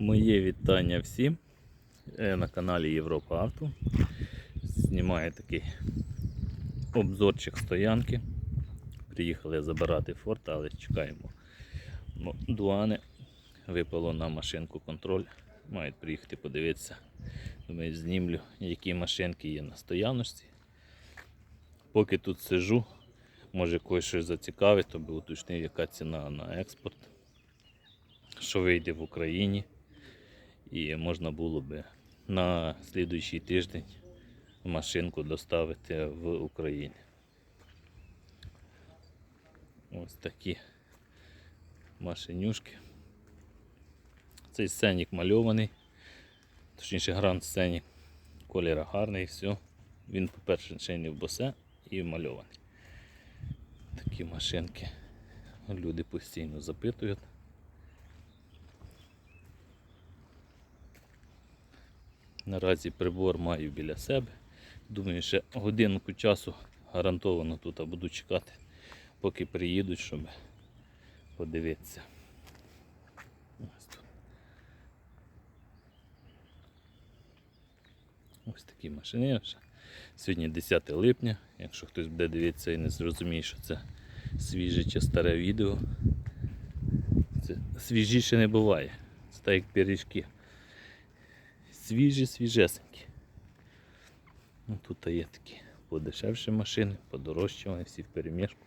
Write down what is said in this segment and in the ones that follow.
Моє вітання всім Е, на каналі Європа Авто. Знімаю такий обзорчик стоянки. Приїхали забирати форт, але чекаємо Ну, дуани. Випало на машинку контроль. Мають приїхати подивитися. Думаю, знімлю, які машинки є на стояночці. Поки тут сижу, може когось щось зацікавить, то би уточнив, яка ціна на експорт, що вийде в Україні. І можна було би на слідуючий тиждень машинку доставити в Україну. Ось такі машинюшки. Цей сценік мальований, точніше гранд сценік. Колір гарний, все. Він, по-перше, ще не в босе і мальований. Такі машинки. Люди постійно запитують. Наразі прибор маю біля себе. Думаю, ще годинку часу гарантовано тут буду чекати, поки приїдуть, щоб подивитися. Ось. Ось такі машини. Сьогодні 10 липня. Якщо хтось буде дивитися і не зрозуміє, що це свіже чи старе відео, це свіжіше не буває. Це так як пиріжки свіжі, свіжесенькі. Ну, Тут є такі подешевші машини, подорожчі, вони всі в перемішку.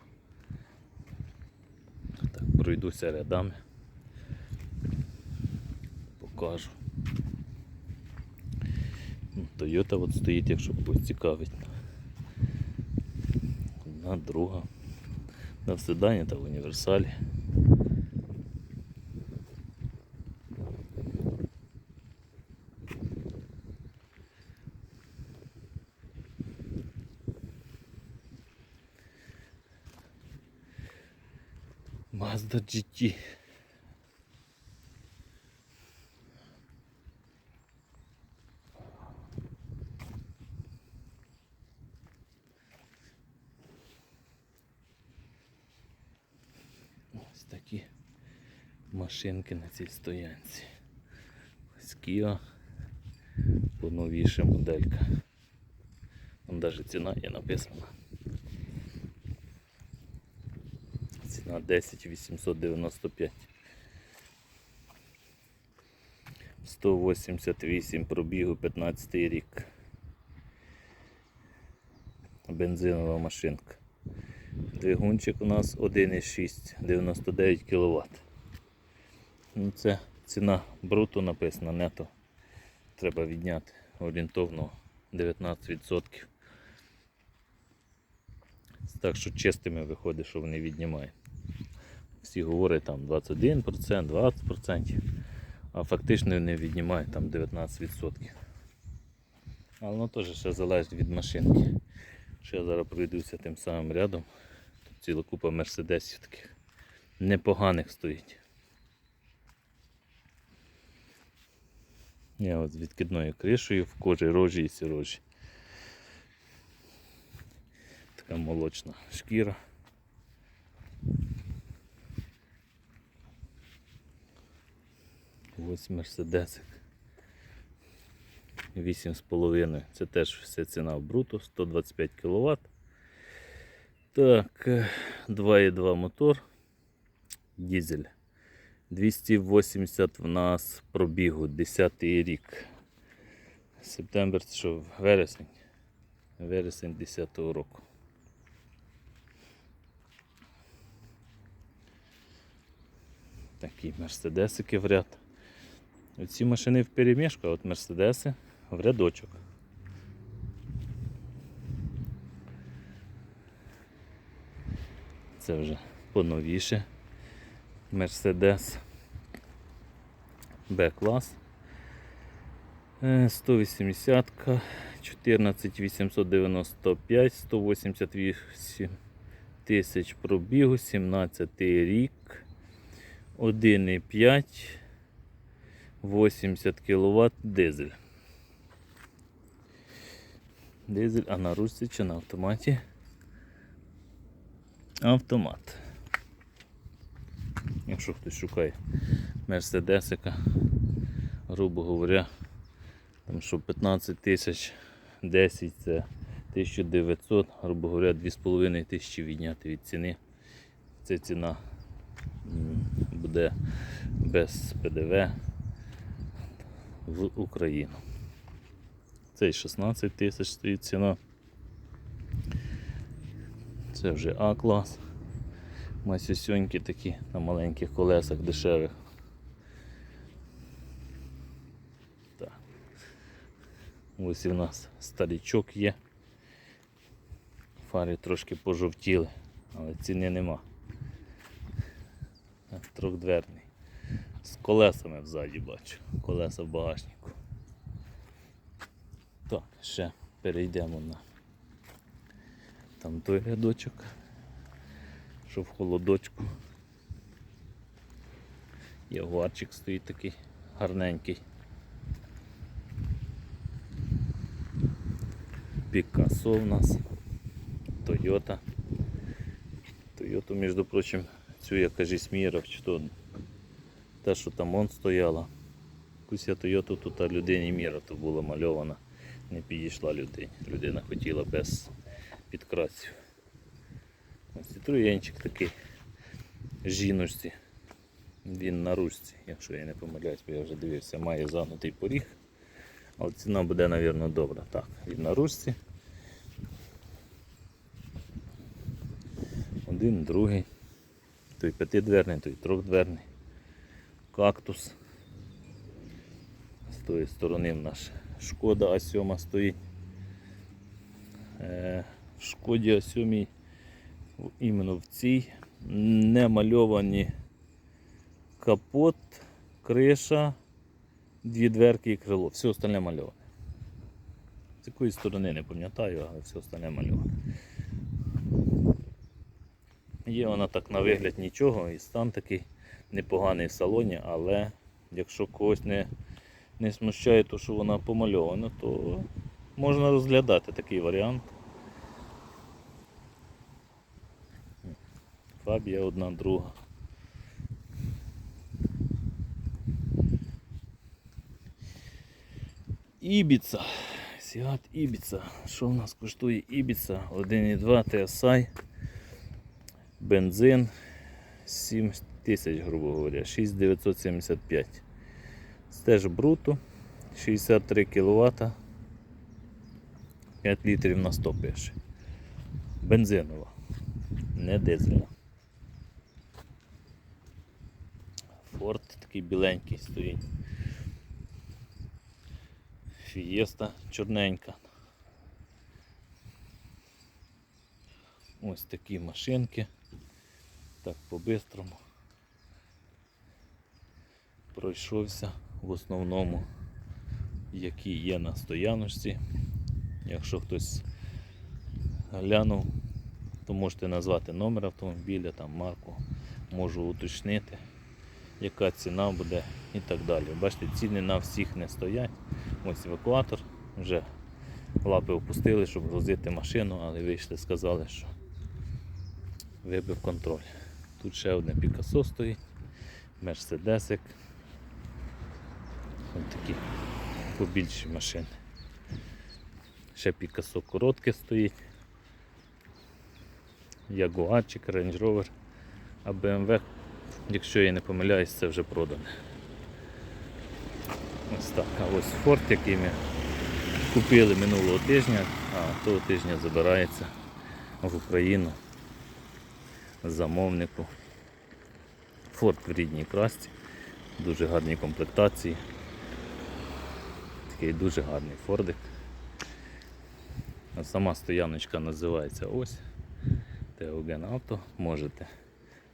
Так, пройдуся рядами. Покажу. Ну, Toyota от стоїть, якщо когось цікавить. Одна, друга. На седані та в універсалі. Mazda GT. Ось такі машинки на цій стоянці. Ось Kia поновіша моделька. Там навіть ціна є написана. Ціна 10 895. 188 пробігу 15 рік. Бензинова машинка. Двигунчик у нас 1,6, 99 кВт. Ну, це ціна бруто написана, нето. Треба відняти орієнтовно 19%. Так що чистими виходить, що вони віднімають. Всі говорять там 21%, 20%, а фактично вони віднімають там 19%. Але воно теж ще залежить від машинки. Ще я зараз пройдуся тим самим рядом. Тут ціла купа мерседесів таких непоганих стоїть. Я от з відкидною кришею в кожі рожі і сірожі. Така молочна шкіра. Ось мерседесик. 8,5. Це теж вся ціна в бруто, 125 кВт. Так, е, 2,2 мотор. Дізель. 280 в нас пробігу, 10 рік. Септембр, що вересень. Вересень 10 року. Такі мерседесики в ряд. Оці машини в перемішку, от мерседеси в рядочок. Це вже поновіше. Мерседес Б-клас. Е, 180, 14895, 188 тисяч пробігу, 17 рік, 1,5, 80 кВт дизель. Дизель, а на ручці чи на автоматі? Автомат. Якщо хтось шукає мерседесика грубо говоря, там що 15 тисяч 10 це 1900, грубо говоря, 2,5 тисячі відняти від ціни. Це ціна буде без ПДВ в Україну. Цей 16 тисяч стоїть ціна. Це вже А-клас. Масюсьоньки такі на маленьких колесах дешевих. Так. Ось в нас старічок є. Фари трошки пожовтіли, але ціни нема. Так, Трьохдверний. З колесами взаді бачу. Колеса в багажнику. Так, ще перейдемо на там той рядочок, що в холодочку. Ягуарчик стоїть такий гарненький. Пікасо в нас. Тойота. Тойоту, між прочим, цю я кажись мірав, чи то те, що там он стояла. Якусь я Тойоту тут а людині міра то була мальована. Не підійшла людині. Людина хотіла без підкрасів. Ось троєнчик такий жіночці. Він на ручці, якщо я не помиляюсь, бо я вже дивився, має загнутий поріг. Але ціна буде, мабуть, добра. Так, він на ручці. Один, другий. Той п'ятидверний, той трьохдверний. Кактус. З тої сторони в нас шкода А7 стоїть. Е, в шкоді А7 в- іменно в цій не мальовані капот, криша, дві дверки і крило. Все остальне мальоване. З якої сторони не пам'ятаю, але все остальне мальоване. Є вона так на вигляд нічого, і стан такий непоганий в салоні, але якщо когось не, не смущає, то що вона помальована, то можна розглядати такий варіант. Фабія одна друга. Ібіца. Сіат Ібіца. Що в нас коштує Ібіца? 1,2 TSI. Бензин 7 тисяч, грубо говоря, 6975. Стеж бруто, 63 кВт, 5 літрів на 100 пише. Бензинова, не дизельна. Форд такий біленький стоїть. Фієста чорненька. Ось такі машинки. Так, по-бистрому. Пройшовся в основному, які є на стояночці. Якщо хтось глянув, то можете назвати номер автомобіля, там марку, можу уточнити, яка ціна буде і так далі. Бачите, ціни на всіх не стоять. Ось евакуатор, вже лапи опустили, щоб грузити машину, але вийшли, сказали, що вибив контроль. Тут ще одне Пікасо стоїть, Мерседесик. Ось такі побільші машини. Ще Пікасо коротке стоїть. Ягуарчик, Range Rover, а BMW, якщо я не помиляюсь, це вже продане. Ось так. А ось Ford, який ми купили минулого тижня, а того тижня забирається в Україну замовнику. Форд в рідній красці, дуже гарні комплектації. Такий дуже гарний фордик. Сама стояночка називається ось Теоген Авто. Можете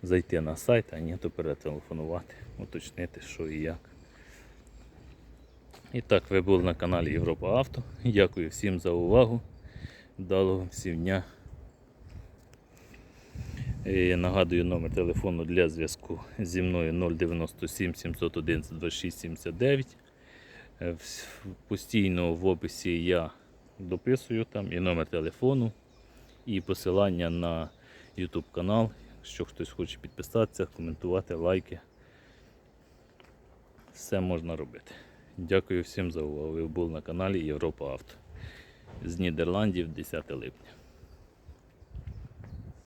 зайти на сайт, а ні, то перетелефонувати, уточнити, що і як. І так, ви були на каналі Європа Авто. Дякую всім за увагу. Вдалого всім дня. І нагадую номер телефону для зв'язку зі мною 097 711 26 79. Е, Постійно в описі я дописую там і номер телефону, і посилання на YouTube канал. Якщо хтось хоче підписатися, коментувати, лайки. Все можна робити. Дякую всім за увагу. Ви були на каналі Європа Авто. З Нідерландів 10 липня.